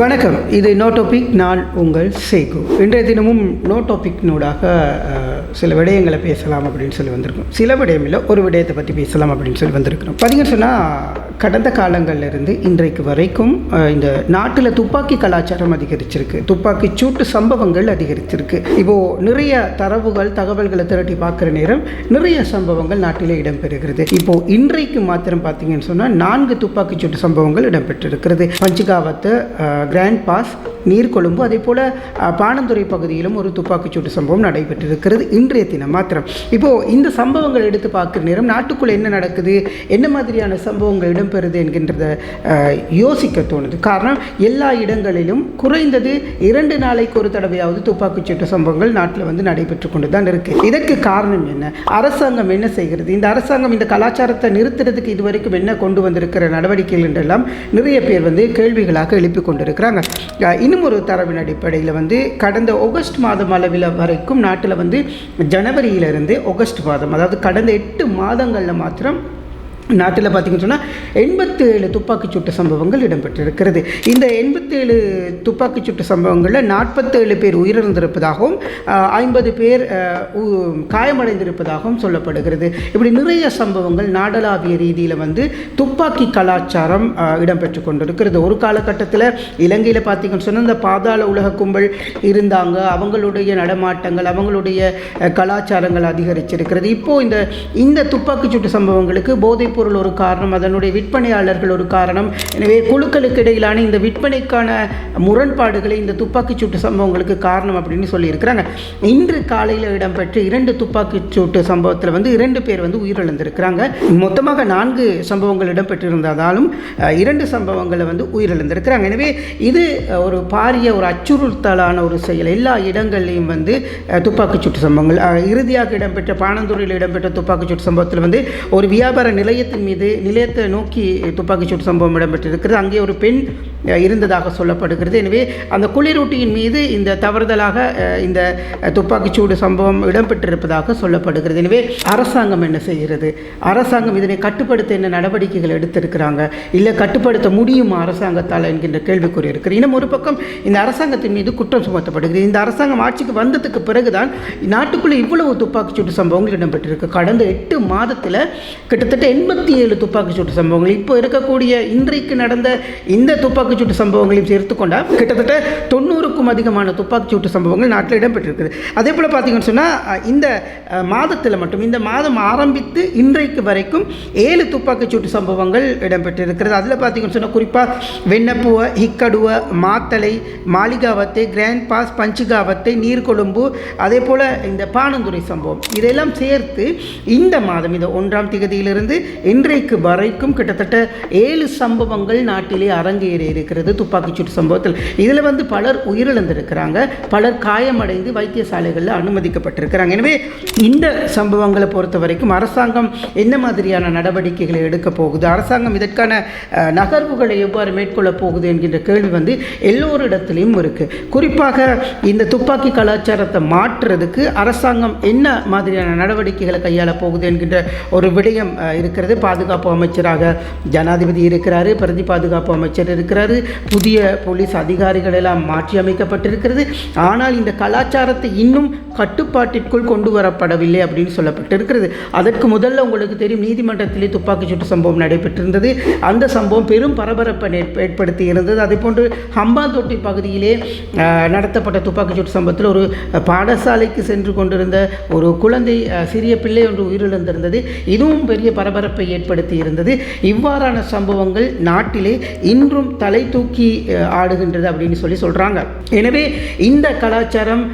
வணக்கம். இது no topic நான் உங்கள் சேகு. இன்றைய தினமும் நோ டாபிக்னூடாக சில விடயங்களை பேசலாம் அப்படின்னு சொல்லி வந்திருக்கோம். சில விடயம் இல்லை ஒரு விடயத்தை பற்றி பேசலாம் அப்படின்னு சொல்லி வந்திருக்கிறோம். பார்த்தீங்கன்னு சொன்னால் கடந்த காலங்களிலிருந்து இன்றைக்கு வரைக்கும் இந்த நாட்டில் துப்பாக்கி கலாச்சாரம் அதிகரிச்சிருக்கு. துப்பாக்கி சூட்டு சம்பவங்கள் அதிகரிச்சிருக்கு. இப்போது நிறைய தரவுகள் தகவல்களை திரட்டி பார்க்குற நேரம் நிறைய சம்பவங்கள் நாட்டிலே இடம்பெறுகிறது. இப்போது இன்றைக்கு மாத்திரம் பார்த்தீங்கன்னு சொன்னால் நான்கு துப்பாக்கி சூட்டு சம்பவங்கள் இடம்பெற்றிருக்கிறது. பஞ்சுகாவத்தை கிராண்ட் பாஸ் நீர்கொழும்பு அதே போல் பாணந்துறை பகுதியிலும் ஒரு துப்பாக்கிச்சூட்டு சம்பவம் நடைபெற்றிருக்கிறது இன்றைய தினம் மாத்திரம். இப்போது இந்த சம்பவங்கள் எடுத்து பார்க்குற நேரம் நாட்டுக்குள்ளே என்ன நடக்குது என்ன மாதிரியான சம்பவங்கள் இடம்பெறுது என்கின்றத யோசிக்க தோணுது. காரணம் எல்லா இடங்களிலும் குறைந்தது இரண்டு நாளைக்கு ஒரு தடவையாவது துப்பாக்கிச்சூட்டு சம்பவங்கள் நாட்டில் வந்து நடைபெற்று கொண்டு தான் இருக்குது இதற்கு காரணம் என்ன? அரசாங்கம் என்ன செய்கிறது? இந்த அரசாங்கம் இந்த கலாச்சாரத்தை நிறுத்துறதுக்கு இதுவரைக்கும் என்ன கொண்டு வந்திருக்கிற நடவடிக்கைகள் என்றெல்லாம் நிறைய பேர் வந்து கேள்விகளாக எழுப்பி கொண்டிருக்கிறாங்க இருக்கிறாங்க இன்னும் ஒரு தரவின் அடிப்படையில் வந்து கடந்த ஆகஸ்ட் மாதம் அளவில் வரைக்கும் நாட்டில் வந்து ஜனவரியிலிருந்து ஆகஸ்ட் மாதம் அதாவது கடந்த எட்டு மாதங்களில் மாத்திரம் நாட்டில் பார்த்தீங்கன்னு சொன்னால் எண்பத்தேழு துப்பாக்கிச் சூட்டு சம்பவங்கள் இடம்பெற்றிருக்கிறது. இந்த எண்பத்தேழு துப்பாக்கிச் சூட்டு சம்பவங்களில் நாற்பத்தேழு பேர் உயிரிழந்திருப்பதாகவும் ஐம்பது பேர் உ- காயமடைந்திருப்பதாகவும் சொல்லப்படுகிறது. இப்படி நிறைய சம்பவங்கள் நாடளாவிய ரீதியில் வந்து துப்பாக்கி கலாச்சாரம் இடம்பெற்று கொண்டிருக்கிறது. ஒரு காலகட்டத்தில் இலங்கையில் பார்த்தீங்கன்னு சொன்னால் இந்த பாதாள உலக கும்பல் இருந்தாங்க. அவங்களுடைய நடமாட்டங்கள் அவங்களுடைய கலாச்சாரங்கள் அதிகரிச்சிருக்கிறது. இப்போது இந்த இந்த துப்பாக்கிச் சூட்டு சம்பவங்களுக்கு பொருள் ஒரு காரணம் அதனுடைய விற்பனையாளர்கள் ஒரு காரணம். எனவே குழுக்களுக்கு இடையிலான இந்த விற்பனைக்கான முரண்பாடுகளை இந்த துப்பாக்கிச்சூட்டு சம்பவங்களுக்கு காரணம் அப்படின்னு சொல்லியிருக்கிறாங்க. இன்று காலையில் இடம்பெற்ற இரண்டு துப்பாக்கிச்சூட்டு சம்பவத்தில் வந்து இரண்டு பேர் வந்து உயிரிழந்திருக்கிறாங்க. மொத்தமாக நான்கு சம்பவங்கள் இடம்பெற்றிருந்ததாலும் இரண்டு சம்பவங்களை வந்து உயிரிழந்திருக்கிறாங்க. எனவே இது ஒரு பாரிய ஒரு அச்சுறுத்தலான ஒரு செயல். எல்லா இடங்கள்லையும் வந்து துப்பாக்கிச்சூட்டு சூட்டு சம்பவங்கள் இறுதியாக இடம்பெற்ற பாணந்தூரில் இடம்பெற்ற துப்பாக்கிச்சூட்டு சம்பவத்தில் வந்து ஒரு வியாபார நிலையத்தின் மீது நிலையத்தை நோக்கி துப்பாக்கிச்சூடு சம்பவம் இடம்பெற்றிருக்கிறது. அங்கே ஒரு பெண் இருந்ததாக சொல்லப்படுகிறது. எனவே அந்த குளிரூட்டியின் மீது இந்த தவறுதலாக இந்த துப்பாக்கிச்சூடு சம்பவம் இடம்பெற்றிருப்பதாக சொல்லப்படுகிறது. எனவே அரசாங்கம் என்ன செய்கிறது? அரசாங்கம் இதனை கட்டுப்படுத்த என்ன நடவடிக்கைகள் எடுத்திருக்கிறாங்க? இல்லை கட்டுப்படுத்த முடியுமா அரசாங்கத்தால் என்கின்ற கேள்விக்குறி இருக்கிறது இன்னும் ஒரு பக்கம் இந்த அரசாங்கத்தின் மீது குற்றம் சுமத்தப்படுகிறது. இந்த அரசாங்கம் ஆட்சிக்கு வந்ததுக்கு பிறகுதான் நாட்டுக்குள்ளே இவ்வளவு துப்பாக்கிச்சூட்டு சம்பவங்கள் இடம்பெற்றிருக்கு. கடந்த எட்டு மாதத்தில் கிட்டத்தட்ட எண்பத்தி ஏழு துப்பாக்கிச்சூட்டு சம்பவங்கள். இப்போ இருக்கக்கூடிய இன்றைக்கு நடந்த இந்த துப்பாக்கி துப்பாக்கி சூட்டு சம்பவங்களையும் சேர்த்துக்கொண்டால் கிட்டத்தட்ட தொண்ணூறுக்கும் அதிகமான துப்பாக்கி சூட்டு சம்பவங்கள் நாட்டில் இடம்பெற்றிருக்குது. அதே போல் பார்த்தீங்கன்னு சொன்னால் இந்த மாதத்தில் மட்டும் இந்த மாதம் ஆரம்பித்து இன்றைக்கு வரைக்கும் ஏழு துப்பாக்கி சூட்டு சம்பவங்கள் இடம்பெற்றிருக்கிறது. அதில் பார்த்தீங்கன்னு சொன்னால் குறிப்பாக வெண்ணப்புவ ஹிக்கடுவ மாத்தலை மாளிகாவத்தை கிராண்ட் பாஸ் பஞ்சுகாவத்தை நீர்கொழும்பு அதே போல் இந்த பானந்துறை சம்பவம். இதெல்லாம் சேர்த்து இந்த மாதம் இந்த ஒன்றாம் திகதியிலிருந்து இன்றைக்கு வரைக்கும் கிட்டத்தட்ட ஏழு சம்பவங்கள் நாட்டிலே அரங்கேறி இருக்கிறது துப்பாக்கிச் சூட்டு சம்பவத்தில். இதில் வந்து பலர் உயிரிழந்திருக்கிறாங்க. பலர் காயமடைந்து வைத்தியசாலைகளில் அனுமதிக்கப்பட்டிருக்கிறாங்க. எனவே இந்த சம்பவங்களை பொறுத்த வரைக்கும் அரசாங்கம் என்ன மாதிரியான நடவடிக்கைகளை எடுக்க போகுது? அரசாங்கம் இதற்கான அஹ், நகர்வுகளை எவ்வாறு மேற்கொள்ளப் போகுது என்கின்ற கேள்வி வந்து எல்லோரிடத்துலையும் இருக்குது குறிப்பாக இந்த துப்பாக்கி கலாச்சாரத்தை மாற்றுறதுக்கு அரசாங்கம் என்ன மாதிரியான நடவடிக்கைகளை கையாள போகுது என்கின்ற ஒரு விடயம் இருக்கிறது. பாதுகாப்பு அமைச்சராக ஜனாதிபதி இருக்கிறாரு பிரதி பாதுகாப்பு அமைச்சர் இருக்கிறாரு. புதிய போலீஸ் அதிகாரிகள் எல்லாம் மாற்றி அமைக்கப்பட்டிருக்கிறது. ஆனால் இந்த கலாச்சாரத்தை இன்னும் கட்டுப்பாட்டிற்குள் கொண்டு வரப்படவில்லை அப்படின்னு சொல்லப்பட்டிருக்கிறது. அதற்கு முதல்ல உங்களுக்கு தெரியும் நீதிமன்றத்திலே துப்பாக்கிச்சூட்டு சம்பவம் நடைபெற்றிருந்தது. அந்த சம்பவம் பெரும் பரபரப்பை ஏற்படுத்தி இருந்தது. அதே போன்று ஹம்பாந்தோட்டை பகுதியிலே நடத்தப்பட்ட துப்பாக்கிச்சூட்டு சம்பவத்தில் ஒரு பாடசாலைக்கு சென்று கொண்டிருந்த ஒரு குழந்தை சிறிய பிள்ளை ஒன்று உயிரிழந்திருந்தது. இதுவும் பெரிய பரபரப்பை ஏற்படுத்தி இருந்தது. இவ்வாறான சம்பவங்கள் நாட்டிலே இன்றும் தலை தூக்கி ஆடுகின்றது அப்படின்னு சொல்லி சொல்கிறாங்க எனவே இந்த கலாச்சாரம்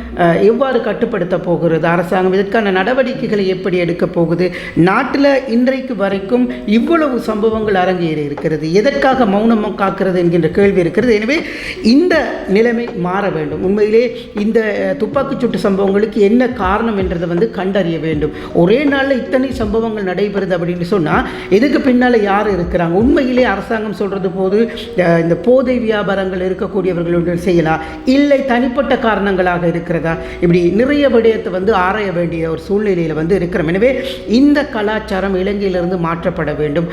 எவ்வாறு கட்டுப்படுத்த போகிறது? அரசாங்கம் இதற்கான நடவடிக்கைகளை எப்படி எடுக்க போகுது? நாட்டில் இன்றைக்கு வரைக்கும் இவ்வளவு சம்பவங்கள் அரங்கேறி இருக்கிறது. எதற்காக மௌனம் காக்கிறது என்கின்ற கேள்வி இருக்கிறது. எனவே இந்த நிலைமை மாற வேண்டும். உண்மையிலே இந்த துப்பாக்கிச்சூட்டு சூட்டு சம்பவங்களுக்கு என்ன காரணம் என்றதை வந்து கண்டறிய வேண்டும். ஒரே நாளில் இத்தனை சம்பவங்கள் நடைபெறுது அப்படின்னு சொன்னால் இதுக்கு பின்னால் யார் இருக்கிறாங்க? உண்மையிலே அரசாங்கம் சொல்கிறது போது இந்த போதை வியாபாரங்கள் இருக்கக்கூடியவர்களுடன் செய்யலாம் இல்லை தனிப்பட்ட காரணங்களாக இருக்கிறதா? இப்படி நிறைய விடயத்தை வந்து ஆராய வேண்டிய ஒரு சூழ்நிலையில் வந்து இருக்கிறோம். எனவே இந்த கலாச்சாரம் இலங்கையிலிருந்து மாற்றப்பட வேண்டும்.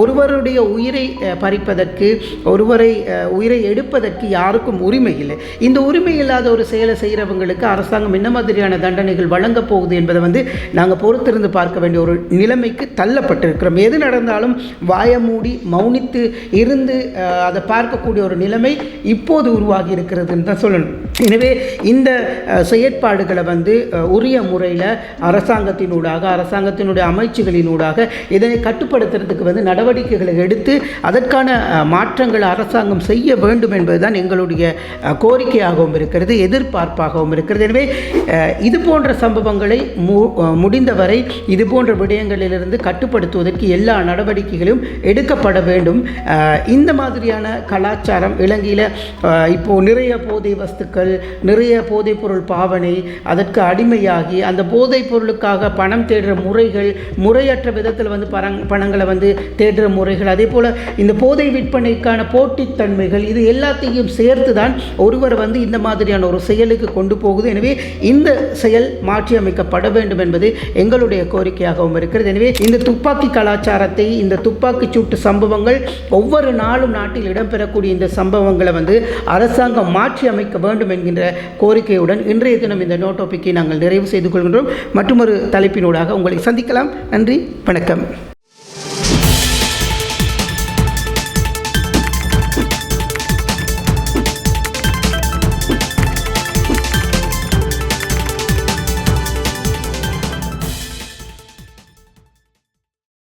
ஒருவருடைய உயிரை பறிப்பதற்கு ஒருவரை உயிரை எடுப்பதற்கு யாருக்கும் உரிமை இல்லை. இந்த உரிமை இல்லாத ஒரு செயலை செய்கிறவங்களுக்கு அரசாங்கம் என்ன மாதிரியான தண்டனைகள் வழங்கப் போகுது என்பதை வந்து நாங்கள் பொறுத்திருந்து பார்க்க வேண்டிய ஒரு நிலைமைக்கு தள்ளப்பட்டிருக்கிறோம். எது நடந்தாலும் வாய மூடி மௌனித்து இருந்து அஹ், அதை பார்க்கக்கூடிய ஒரு நிலைமை இப்போது உருவாகி இருக்கிறதுன்னு தான் சொல்லணும். எனவே இந்த செயற்பாடுகளை வந்து உரிய முறையில் அரசாங்கத்தினூடாக அரசாங்கத்தினுடைய அமைச்சுகளினூடாக இதனை கட்டுப்படுத்துறதுக்கு வந்து நடவடிக்கைகளை எடுத்து அதற்கான மாற்றங்களை அரசாங்கம் செய்ய வேண்டும் என்பதுதான் எங்களுடைய கோரிக்கையாகவும் இருக்கிறது எதிர்பார்ப்பாகவும் இருக்கிறது. எனவே இது போன்ற சம்பவங்களை மு முடிந்தவரை இது போன்ற விடயங்களிலிருந்து கட்டுப்படுத்துவதற்கு எல்லா நடவடிக்கைகளும் எடுக்கப்பட வேண்டும். இந்த மாதிரியான கலாச்சாரம் இலங்கையில் இப்போது நிறைய போதை வஸ்துக்கள் நிறைய போதைப் பொருள் பாவனை அதற்கு அடிமையாகி அந்த போதைப் பொருளுக்காக பணம் தேடுற முறைகள் முறையற்ற விதத்தில் வந்து பணங் பணங்களை வந்து தேடுற முறைகள் அதே போல் இந்த போதை விற்பனைக்கான போட்டித்தன்மைகள் இது எல்லாத்தையும் சேர்த்து தான் ஒருவர் வந்து இந்த மாதிரியான ஒரு செயலுக்கு கொண்டு போகுது. எனவே இந்த செயல் மாற்றியமைக்கப்பட வேண்டும் என்பது எங்களுடைய கோரிக்கையாகவும் இருக்கிறது. எனவே இந்த துப்பாக்கி கலாச்சாரத்தை இந்த துப்பாக்கி சூட்டு சம்பவங்கள் ஒவ்வொரு நாளும் நாட்டில் இடம்பெறக்கூடிய இந்த சம்பவங்களை வந்து அரசாங்கம் மாற்றி அமைக்க வேண்டும் என்கின்ற கோரிக்கையுடன் இன்றைய தினம் இந்த நோ நாங்கள் நிறைவு செய்து கொள்கின்றோம். மற்றும் ஒரு தலைப்பினூடாக உங்களை சந்திக்கலாம். நன்றி. வணக்கம்.